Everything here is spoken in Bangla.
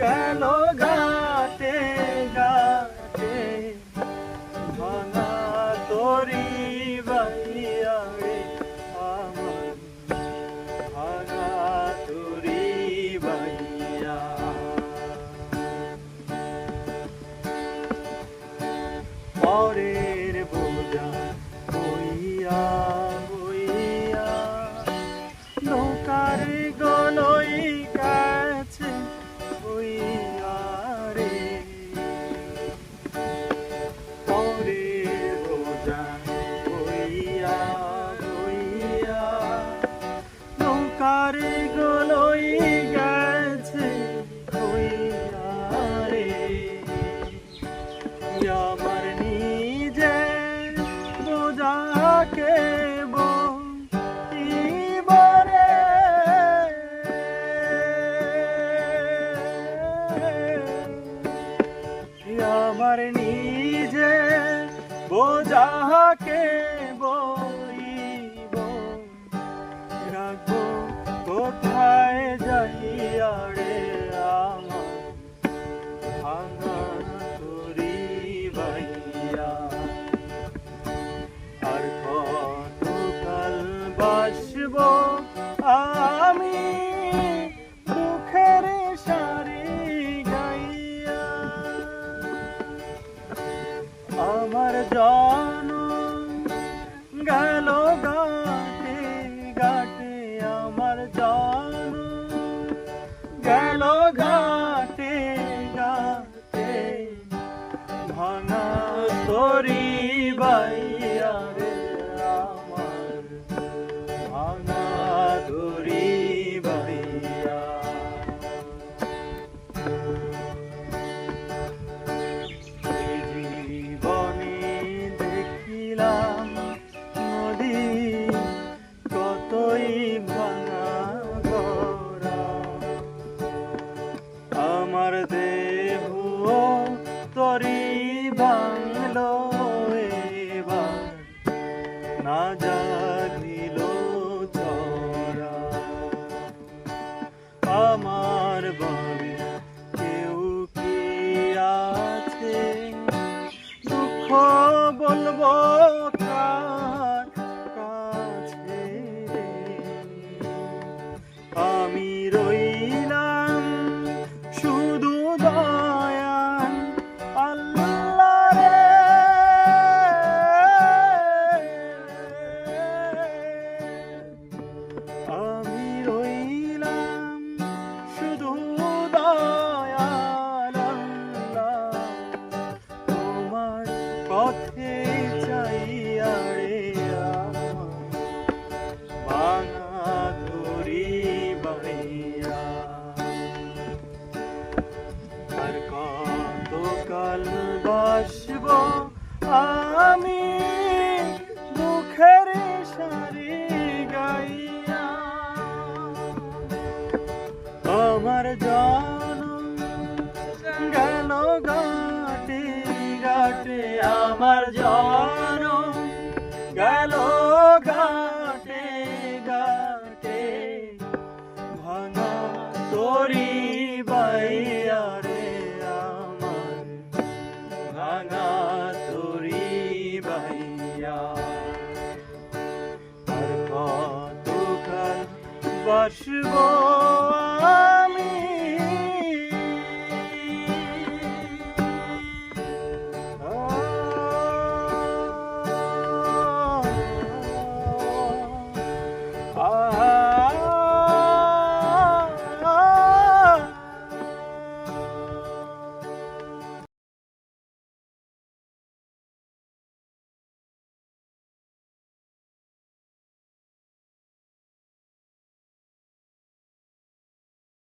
গেল গাতে যে বোঝাকে বইব রাখব কোথায় ধরি বাইয়া No. ভালোবাসব আমি মুখের সারি গাইয়া। আমার জন গেল গাটি গাটি আমার জন 我是我